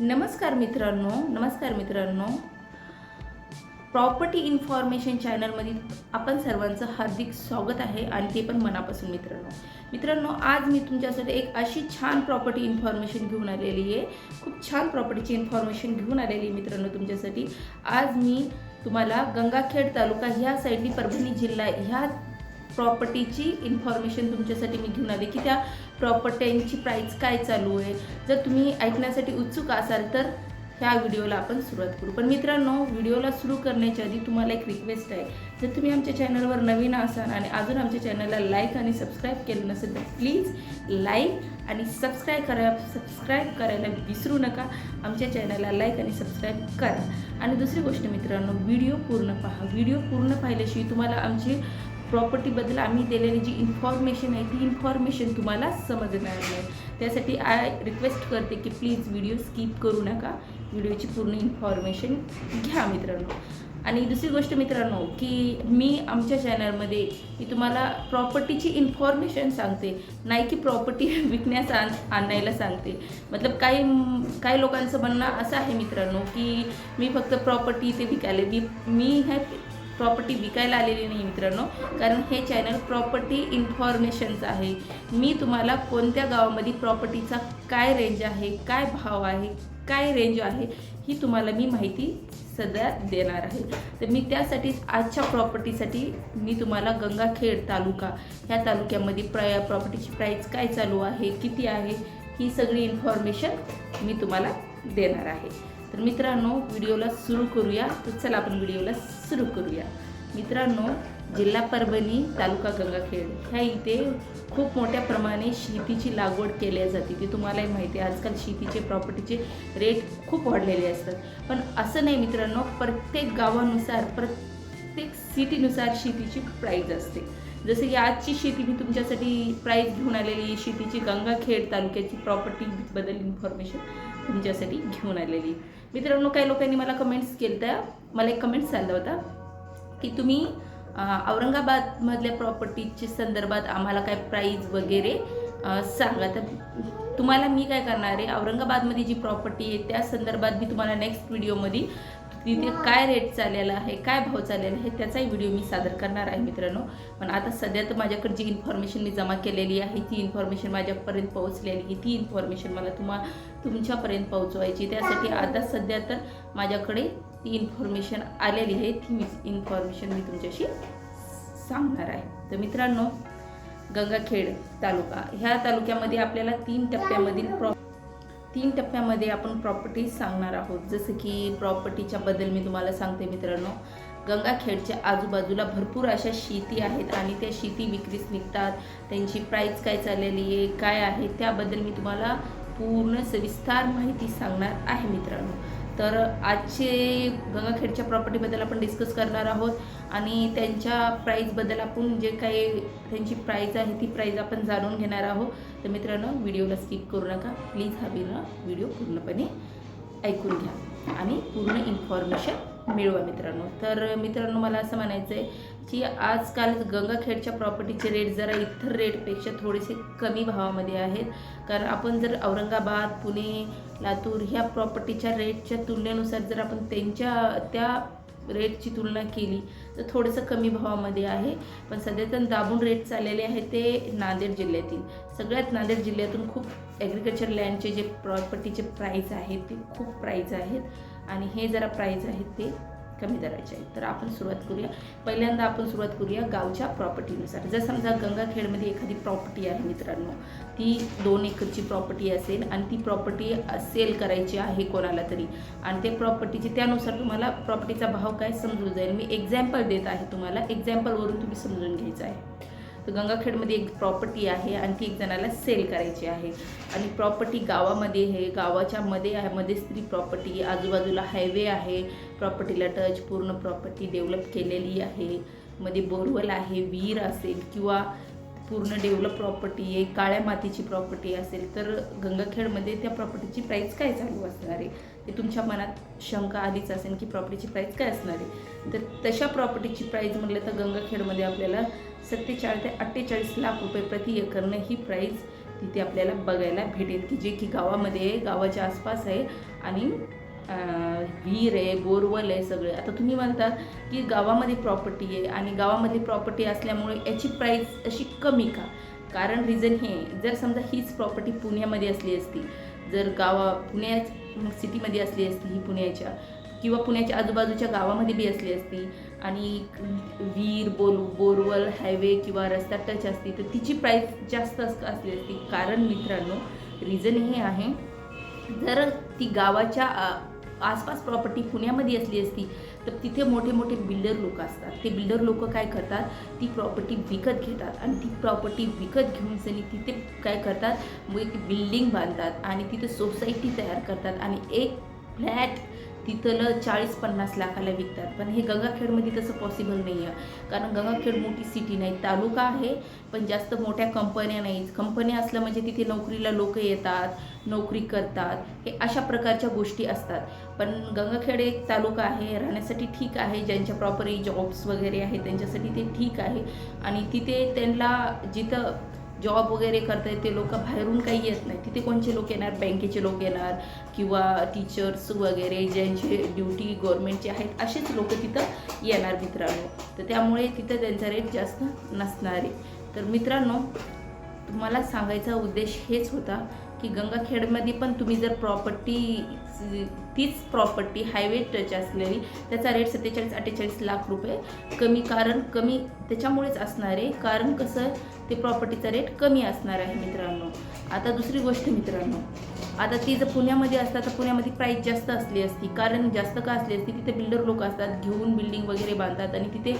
नमस्कार मित्रांनो नमस्कार मित्रांनो. प्रॉपर्टी इन्फॉर्मेशन चॅनलमध्ये आपण सर्वांचं हार्दिक स्वागत आहे आणि ते पण मनापासून मित्रांनो. मित्रांनो आज मी तुमच्यासाठी एक अशी छान प्रॉपर्टी इन्फॉर्मेशन घेऊन आलेली आहे. खूप छान प्रॉपर्टीची इन्फॉर्मेशन घेऊन आलेली आहे मित्रांनो तुमच्यासाठी. आज मी तुम्हाला गंगाखेड तालुका ह्या साईडनी परभणी जिल्हा ह्या प्रॉपर्टीची इन्फॉर्मेशन तुमच्यासाठी मी घेऊन आले की त्या प्रॉपर्ट्यांची प्राईस काय चालू आहे. जर तुम्ही ऐकण्यासाठी उत्सुक असाल तर ह्या व्हिडिओला आपण सुरुवात करू. पण मित्रांनो व्हिडिओला सुरू करण्याच्या आधी तुम्हाला एक रिक्वेस्ट आहे. जर तुम्ही आमच्या चॅनलवर नवीन असाल आणि अजून आमच्या चॅनलला लाईक आणि सबस्क्राईब केलं नसेल तर प्लीज लाईक आणि सबस्क्राईब करा. सबस्क्राईब करायला विसरू नका. आमच्या चॅनलला लाईक आणि सबस्क्राईब करा. आणि दुसरी गोष्ट मित्रांनो व्हिडिओ पूर्ण पहा. व्हिडिओ पूर्ण पाहिल्याशिवाय तुम्हाला आमची प्रॉपर्टीबद्दल आम्ही दिलेली जी इन्फॉर्मेशन आहे ती इन्फॉर्मेशन तुम्हाला समजणार नाही त्यासाठी आय रिक्वेस्ट करते की प्लीज व्हिडिओ स्किप करू नका. व्हिडिओची पूर्ण इन्फॉर्मेशन घ्या मित्रांनो. आणि दुसरी गोष्ट मित्रांनो की मी आमच्या चॅनलमध्ये मी तुम्हाला प्रॉपर्टीची इन्फॉर्मेशन सांगते. नाही की प्रॉपर्टी विकण्यास आण आणायला सांगते. मतलब काही काही लोकांचं म्हणणं असं आहे मित्रांनो की मी फक्त प्रॉपर्टी ते विकायला. मी मी ह्या प्रॉपर्टी विकायला आलेली नाही मित्रांनो. कारण हे चॅनल प्रॉपर्टी इन्फॉर्मेशनचं आहे. मी तुम्हाला कोणत्या गावामध्ये प्रॉपर्टीचा काय रेंज आहे काय भाव आहे काय रेंज आहे ही तुम्हाला मी माहिती सध्या देणार आहे. तर मी त्यासाठीच आजच्या प्रॉपर्टीसाठी मी तुम्हाला गंगाखेड तालुका ह्या तालुक्यामध्ये प्र प्रॉपर्टीची प्राईस काय चालू आहे किती आहे ही सगळी इन्फॉर्मेशन मी तुम्हाला देणार आहे. तर मित्रांनो व्हिडिओला सुरू करूया. तर चला आपण व्हिडिओला सुरू करूया. मित्रांनो जिल्हा परभणी तालुका गंगाखेड ह्या इथे खूप मोठ्या प्रमाणे शेतीची लागवड केल्या जाते. ते तुम्हालाही माहिती आहे. आजकाल शेतीचे प्रॉपर्टीचे रेट खूप वाढलेले असतात. पण असं नाही मित्रांनो प्रत्येक गावानुसार प्रत्येक सिटीनुसार शेतीची प्राईज असते. जसं की आजची शेती मी तुमच्यासाठी प्राईज घेऊन आलेली आहे. शेतीची गंगाखेड तालुक्याची प्रॉपर्टीबद्दल इन्फॉर्मेशन तुमच्यासाठी घेऊन आलेली मित्रांनो काही लोकांनी मला कमेंट्स केलं त्या मला एक कमेंट्स आला होता की तुम्ही औरंगाबादमधल्या प्रॉपर्टीच्या संदर्भात आम्हाला काय प्राईज वगैरे सांगा. तर तुम्हाला मी काय करणार आहे औरंगाबादमध्ये जी प्रॉपर्टी आहे त्या संदर्भात मी तुम्हाला नेक्स्ट व्हिडिओमध्ये तिथे काय रेट चाललेला आहे काय भाव चाललेला आहे त्याचाही व्हिडिओ मी सादर करणार आहे मित्रांनो. पण आता सध्या तर माझ्याकडे जी इन्फॉर्मेशन मी जमा केलेली आहे ती इन्फॉर्मेशन माझ्यापर्यंत पोहोचलेली आहे ती इन्फॉर्मेशन मला तुम्हा तुमच्यापर्यंत पोहोचवायची त्यासाठी आता सध्या तर माझ्याकडे ती इन्फॉर्मेशन आलेली आहे ती इन्फॉर्मेशन मी तुमच्याशी सांगणार आहे. तर मित्रांनो गंगाखेड तालुका ह्या तालुक्यामध्ये आपल्याला तीन टप्प्यामधील प्रॉ तीन टप्प्यामध्ये आपण प्रॉपर्टीज सांगणार आहोत. जसं की प्रॉपर्टीच्या बद्दल मी तुम्हाला सांगते मित्रांनो. गंगाखेडच्या आजूबाजूला भरपूर अशा शेती आहेत आणि त्या शेती विक्रीस निघतात. त्यांची प्राईस काय चाललेली आहे काय आहे त्याबद्दल मी तुम्हाला पूर्ण सविस्तार माहिती सांगणार आहे मित्रांनो. तर आजचे गंगाखेडच्या प्रॉपर्टीबद्दल आपण डिस्कस करणार आहोत. आणि त्यांच्या प्राईजबद्दल आपण जे काही त्यांची प्राईज आहे ती प्राईज आपण जाणून घेणार आहोत. तर मित्रांनो व्हिडिओला स्किप करू नका. प्लीज हा व्हिडिओ पूर्णपणे ऐकून घ्या. आणि पूर्ण इन्फॉर्मेशन मिळवा मित्रांनो. तर मित्रांनो मला असं म्हणायचं आहे की आजकाल गंगाखेडच्या प्रॉपर्टीचे रेट जरा इतर रेटपेक्षा थोडेसे कमी भावामध्ये आहेत. कारण आपण जर औरंगाबाद पुणे लातूर ह्या प्रॉपर्टीच्या रेटच्या तुलनेनुसार जर आपण त्यांच्या त्या रेटची तुलना केली तर थोडंसं कमी भावामध्ये आहे. पण सध्या तर दाबून रेट चाललेले आहे ते नांदेड जिल्ह्यातील. सगळ्यात नांदेड जिल्ह्यातून खूप ॲग्रिकल्चर लँडचे जे प्रॉपर्टीचे प्राईस आहेत ते खूप प्राईज आहेत. आणि हे जरा प्राईज आहेत ते कमी दराचे आहेत. तर आपण सुरुवात करूया. पहिल्यांदा आपण सुरुवात करूया गावच्या प्रॉपर्टीनुसार जर समजा गंगाखेडमध्ये एखादी प्रॉपर्टी आहे मित्रांनो ती दोन एकरची प्रॉपर्टी असेल आणि ती प्रॉपर्टी सेल करायची आहे कोणाला तरी आणि ते प्रॉपर्टीची त्यानुसार तुम्हाला प्रॉपर्टीचा भाव काय समजून जाईल. मी एक्झाम्पल देत आहे तुम्हाला. एक्झाम्पलवरून तुम्ही समजून घ्यायचं आहे. तर गंगाखेडमध्ये एक प्रॉपर्टी आहे आणखी एक जणाला सेल करायची आहे. आणि प्रॉपर्टी गावामध्ये आहे गावाच्या मध्ये आहे मध्येच ती प्रॉपर्टी आजूबाजूला हायवे आहे. प्रॉपर्टीला टच पूर्ण प्रॉपर्टी डेव्हलप केलेली आहे. मध्ये बोरवेल आहे विहीर असेल किंवा पूर्ण डेव्हलप प्रॉपर्टी आहे काळ्या मातीची प्रॉपर्टी असेल तर गंगाखेडमध्ये त्या प्रॉपर्टीची प्राईस काय चालू असणार आहे? हे तुमच्या मनात शंका आधीच असेल की प्रॉपर्टीची प्राईस काय असणार आहे? तर तशा प्रॉपर्टीची प्राईस म्हटलं तर गंगाखेडमध्ये आपल्याला सत्तेचाळीस ते अठ्ठेचाळीस लाख रुपये प्रति एकरनं ही प्राईस तिथे आपल्याला बघायला भेटेल की जे की गावामध्ये आहे गावाच्या आसपास आहे आणि विहीर आहे बोरवल आहे सगळे. आता तुम्ही म्हणतात की गावामध्ये प्रॉपर्टी आहे आणि गावामध्ये प्रॉपर्टी असल्यामुळे याची प्राईस अशी कमी का? कारण रिझन हे जर समजा हीच प्रॉपर्टी पुण्यामध्ये असली असती जर गावा पुण्या सिटीमध्ये असली असती ही पुण्याच्या किंवा पुण्याच्या आजूबाजूच्या गावामध्ये बी असली असती आणि विहीर बोल बोरवल हायवे किंवा रस्ता टच असती तर तिची प्राईस जास्त असली असती. कारण मित्रांनो रिझन हे आहे जर ती गावाच्या आ, आसपास प्रॉपर्टी पुण्यामध्ये असली असती तर तिथे मोठे मोठे बिल्डर लोक असतात. ते बिल्डर लोक काय करतात? ती प्रॉपर्टी विकत घेतात आणि ती प्रॉपर्टी विकत घेऊन त्यांनी तिथे काय करतात? मग एक बिल्डिंग बांधतात आणि तिथे सोसायटी तयार करतात आणि एक फ्लॅट तिथलं चाळीस पन्नास लाखाला विकतात. पण हे गंगाखेडमध्ये तसं पॉसिबल नाही आहे कारण गंगाखेड मोठी सिटी नाही तालुका आहे पण जास्त मोठ्या कंपन्या नाही कंपन्या असल्या म्हणजे तिथे नोकरीला लोक येतात नोकरी करतात. हे अशा प्रकारच्या गोष्टी असतात. पण गंगाखेड एक तालुका आहे राहण्यासाठी ठीक आहे. ज्यांच्या प्रॉपरी जॉब्स वगैरे आहे त्यांच्यासाठी ते ठीक आहे. आणि तिथे त्यांना जिथं जॉब वगैरे करता येते लोक बाहेरून काही येत नाही. तिथे कोणचे लोक येणार? बँकेचे लोक येणार किंवा टीचर्स वगैरे ज्यांचे ड्युटी गव्हर्मेंटचे आहेत असेच लोक तिथं येणार मित्रांनो. तर त्यामुळे तिथं त्यांचा रेट जास्त नसणार आहे. तर मित्रांनो तुम्हाला सांगायचा उद्देश हेच होता की गंगाखेडमध्ये पण तुम्ही जर प्रॉपर्टी तीच प्रॉपर्टी हायवे टच असलेली त्याचा रेट सत्तेचाळीस अठ्ठेचाळीस लाख रुपये कमी कारण कमी त्याच्यामुळेच असणार आहे. कारण कसं ते प्रॉपर्टीचा रेट कमी असणार आहे मित्रांनो. आता दुसरी गोष्ट मित्रांनो आता ती जर पुण्यामध्ये असतात तर पुण्यामध्ये प्राईस जास्त असली असती कारण जास्त का असली असती तिथे बिल्डर लोक असतात घेऊन बिल्डिंग वगैरे बांधतात आणि तिथे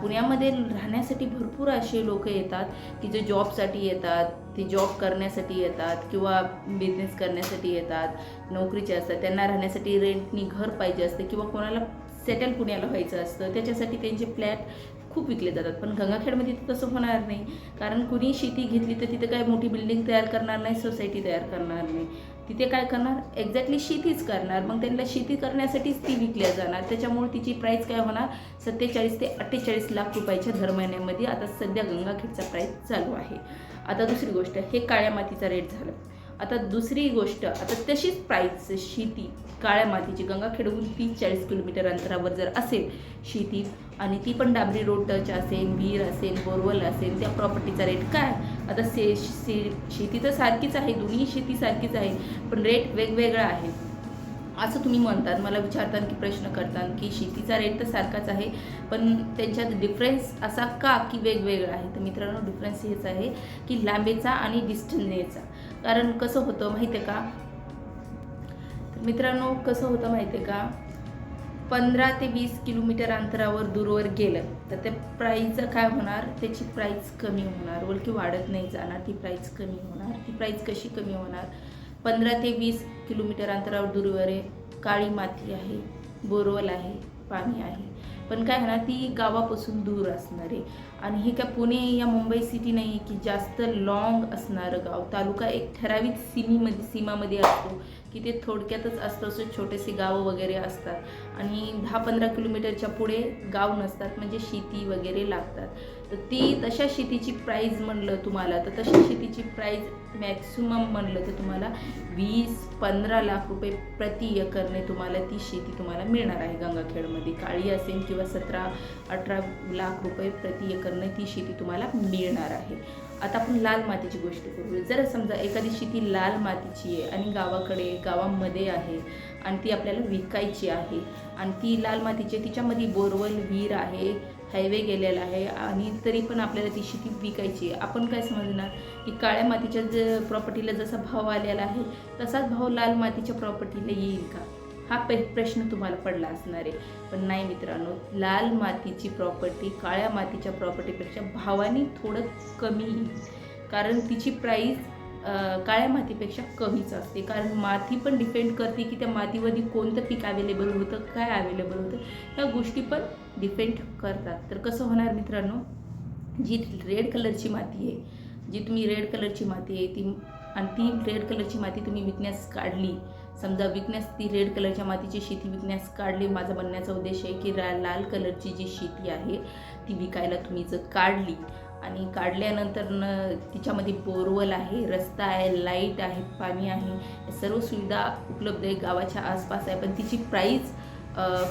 पुण्यामध्ये राहण्यासाठी भरपूर असे लोक येतात की जे जॉबसाठी येतात ते जॉब करण्यासाठी येतात किंवा बिझनेस करण्यासाठी येतात नोकरीचे असतात त्यांना राहण्यासाठी रेंटनी घर पाहिजे असतं किंवा कोणाला सेटल पुण्याला व्हायचं असतं त्याच्यासाठी त्यांचे फ्लॅट खूप विकले जातात. पण गंगाखेडमध्ये तर तसं होणार नाही. कारण कुणी शेती घेतली तर तिथे काय मोठी बिल्डिंग तयार करणार नाही सोसायटी तयार करणार नाही. तिथे काय करणार? एक्झॅक्टली शेतीच करणार. मग त्यांना शेती करण्यासाठीच ती विकल्या जाणार. त्याच्यामुळे तिची प्राईस काय होणार? सत्तेचाळीस ते अठ्ठेचाळीस लाख रुपयाच्या दर महिन्यामध्ये आता सध्या गंगाखेडचा प्राईस चालू आहे. आता दुसरी गोष्ट हे काळ्या मातीचा रेट झालं. आता दुसरी गोष्ट आता तशीच प्राईस शेती काळ्या मातीची गंगाखेडहून तीस चाळीस किलोमीटर अंतरावर जर असेल शेती आणि ती पण डांबरी रोड टच असेल विहीर असेल बोरवल असेल त्या प्रॉपर्टीचा रेट काय? आता से शे शेती तर सारखीच आहे दोन्ही शेती सारखीच आहे पण रेट वेगवेगळा आहे. असं तुम्ही म्हणतात मला विचारतात की प्रश्न करतात की शेतीचा रेट तर सारखाच आहे पण त्यांच्यात डिफरन्स असा का की वेगवेगळा आहे? तर मित्रांनो डिफरन्स हेच आहे की लांबीचा आणि डिस्टन्सचा कारण कसं होतं माहिती आहे का? मित्रांनो कसं होतं माहिती आहे का? पंधरा ते वीस किलोमीटर अंतरावर दूरवर गेलं तर ते प्राईजचं काय होणार? त्याची प्राईज कमी होणार. उलटी वाढत नाही जाणार ती प्राईज कमी होणार. ती प्राईज कशी कमी होणार? पंधरा ते वीस किलोमीटर अंतरावर दूरवर आहे काळी माती आहे बोरवल आहे पाणी आहे. पण काय होणार? ती गावापासून दूर असणार आहे. आणि हे काय पुणे या मुंबई सिटी नाही आहे की जास्त लॉंग असणारं गाव. तालुका एक ठराविक सीमीमध्ये सीमामध्ये असतो की ते थोडक्यातच असतं असं छोटेसे गावं वगैरे असतात. आणि दहा पंधरा किलोमीटरच्या पुढे गाव नसतात म्हणजे शेती वगैरे लागतात. तर ती तशा शेतीची प्राईज म्हणलं तुम्हाला तर तशा शेतीची प्राईज मॅक्सिमम म्हणलं तर तुम्हाला वीस पंधरा लाख रुपये प्रति एकरने तुम्हाला ती शेती तुम्हाला मिळणार आहे गंगाखेडमध्ये. काळी असेल किंवा सतरा अठरा लाख रुपये प्रति करणं ती शेती तुम्हाला मिळणार आहे. आता आपण लाल मातीची गोष्ट करू जर समजा एखादी शेती लाल मातीची आहे आणि गावाकडे गावामध्ये आहे आणि ती आपल्याला विकायची आहे आणि ती लाल मातीची तिच्यामध्ये बोरवल विहीर आहे हायवे गेलेला आहे आणि तरी पण आपल्याला ती शेती विकायची आहे. आपण काय समजणार की काळ्या मातीच्या ज प्रॉपर्टीला जसा भाव आलेला आहे तसाच भाव लाल मातीच्या प्रॉपर्टीला येईल का? हा पे प्रश्न तुम्हाला पडला असणार आहे. पण नाही मित्रांनो लाल मातीची प्रॉपर्टी काळ्या मातीच्या प्रॉपर्टीपेक्षा भावाने थोडं कमी कारण तिची प्राईस काळ्या मातीपेक्षा कमीच असते. कारण माती पण डिपेंड करते की त्या मातीमध्ये कोणतं पीक अवेलेबल होतं काय अवेलेबल होतं ह्या गोष्टी पण डिपेंड करतात. तर कसं होणार मित्रांनो? जी रेड कलरची माती आहे जी तुम्ही रेड कलरची माती आहे ती आणि ती रेड कलरची माती तुम्ही विकण्यास काढली. समजा विकण्यास ती रेड कलरच्या मातीची शेती विकण्यास काढली. माझा म्हणण्याचा उद्देश आहे की रा लाल कलरची जी शेती आहे ती विकायला तुम्ही जर काढली आणि काढल्यानंतर न तिच्यामध्ये बोरवल आहे रस्ता आहे लाइट आहे पाणी आहे सर्व सुविधा उपलब्ध आहे गावाच्या आसपास आहे. पण तिची प्राईज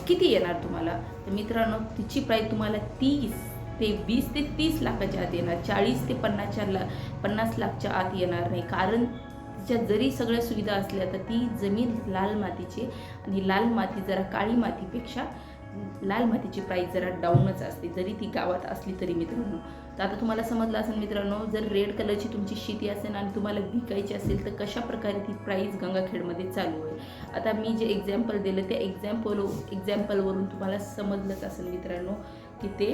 किती येणार तुम्हाला? तर मित्रांनो तिची प्राईज तुम्हाला तीस ते वीस ते तीस लाखाच्या आत येणार चाळीस ते पन्नासच्या ला पन्नास लाखच्या आत येणार नाही. कारण तिच्या जरी सगळ्या सुविधा असल्या तर ती जमीन लाल मातीची आणि लाल माती जरा काळी मातीपेक्षा लाल मातीची प्राईस जरा डाऊनच असते. जरी ती गावात असली तरी मित्रांनो. तर आता तुम्हाला समजलं असेल मित्रांनो जर रेड कलरची तुमची शेती असेल आणि तुम्हाला विकायची असेल तर कशा प्रकारे ती प्राईस गंगाखेडमध्ये चालू आहे? आता मी जे एक्झाम्पल दिलं त्या एक्झाम्पल एक्झाम्पलवरून तुम्हाला समजलंच असेल मित्रांनो की ते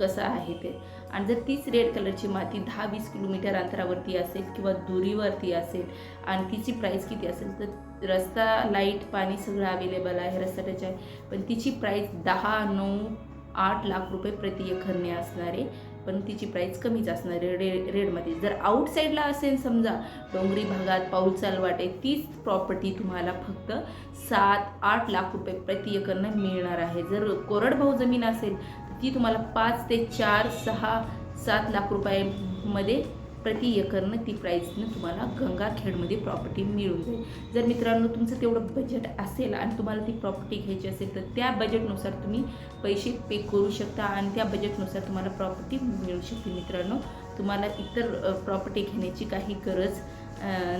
कसं आहे ते. आणि जर तीच रेड कलरची माती दहा वीस किलोमीटर अंतरावरती असेल किंवा दुरीवरती असेल आणि तिची प्राईस किती असेल तर रस्ता लाइट पाणी सगळं अवेलेबल आहे रस्ता टच आहे पण तिची प्राईस दहा नऊ आठ लाख रुपये प्रति एकरने असणार आहे. पण तिची प्राईस कमीच असणार आहे रे रेडमध्ये जर आउटसाईडला असेल समजा डोंगरी भागात पाऊल चालवाट तीच प्रॉपर्टी तुम्हाला फक्त सात आठ लाख रुपये प्रति एकरनं मिळणार आहे. जर कोरडभाऊ जमीन असेल तर ती तुम्हाला पाच ते चार सहा सात लाख रुपयामध्ये प्रति एकरनं ती प्राईसनं तुम्हाला गंगाखेडमध्ये प्रॉपर्टी मिळून जाईल. जर मित्रांनो तुमचं तेवढं बजेट असेल आणि तुम्हाला ती प्रॉपर्टी घ्यायची असेल तर त्या बजेटनुसार तुम्ही पैसे पे करू शकता आणि त्या बजेटनुसार तुम्हाला प्रॉपर्टी मिळू शकते मित्रांनो. तुम्हाला इतर प्रॉपर्टी घेण्याची काही गरज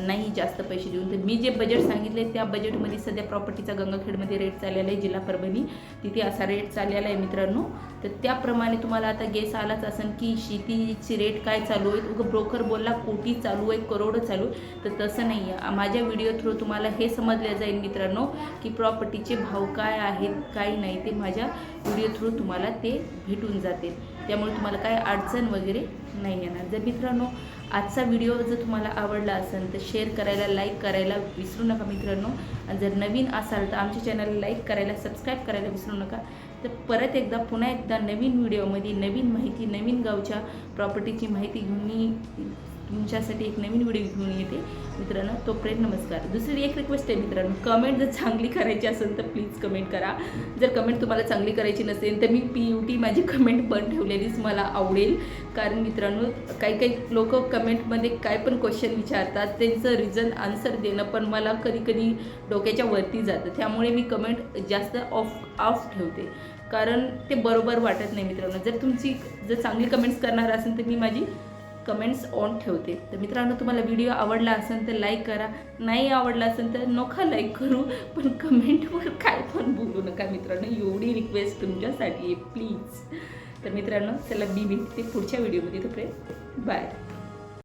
नाही जास्त पैसे देऊन. तर मी जे बजेट सांगितले त्या बजेटमध्ये सध्या प्रॉपर्टीचा गंगाखेडमध्ये रेट चाललेला आहे जिल्हा परभणी. तिथे असा रेट चाललेला आहे मित्रांनो. तर त्याप्रमाणे तुम्हाला आता गेस आलाच असेल की शेतीची रेट काय चालू आहे उगं ब्रोकर बोलला कोटी चालू आहे करोडं चालू आहे तर तसं नाही आहे. माझ्या व्हिडिओ थ्रू तुम्हाला हे समजलं जाईल मित्रांनो की प्रॉपर्टीचे भाव काय आहेत काय नाही ते माझ्या व्हिडिओ थ्रू तुम्हाला ते भेटून जातील. त्यामुळे तुम्हाला काय अडचण वगैरे नाही येणार. जर मित्रांनो आजचा व्हिडिओ जर तुम्हाला आवडला असेल तर शेअर करायला लाईक करायला विसरू नका मित्रांनो. आणि जर नवीन असाल तर आमच्या चॅनलला लाईक करायला सबस्क्राईब करायला विसरू नका. तर परत एकदा पुन्हा एकदा नवीन व्हिडिओमध्ये नवीन माहिती नवीन गावच्या प्रॉपर्टीची माहिती घेऊन मी तुमच्यासाठी एक नवीन व्हिडिओ घेऊन येते. मित्रांनो तोपर्यंत नमस्कार. दुसरी एक रिक्वेस्ट आहे मित्रांनो. कमेंट जर चांगली करायची असेल तर प्लीज कमेंट करा. जर कमेंट तुम्हाला चांगली करायची नसेल तर मी पी यू टी माझी कमेंट बंद ठेवलेलीच मला आवडेल. कारण मित्रांनो काही काही लोक कमेंटमध्ये काय पण क्वेश्चन विचारतात त्यांचं रिझन आन्सर देणं पण मला कधी कधी डोक्याच्या वरती जातं. त्यामुळे मी कमेंट जास्त ऑफ ऑफ ठेवते. कारण ते बरोबर वाटत नाही मित्रांनो. जर तुमची जर चांगली कमेंट्स करणार असेल तर मी माझी कमेंट्स ऑन ठेवते. तर मित्रांनो तुम्हाला व्हिडिओ आवडला असेल तर लाईक करा. नाही आवडला असेल तर नका लाईक करू. पण कमेंटवर काय पण बोलू नका मित्रांनो. एवढी रिक्वेस्ट तुमच्यासाठी आहे प्लीज तर मित्रांनो चला मी भेटते पुढच्या व्हिडिओमध्ये तोपर्यंत बाय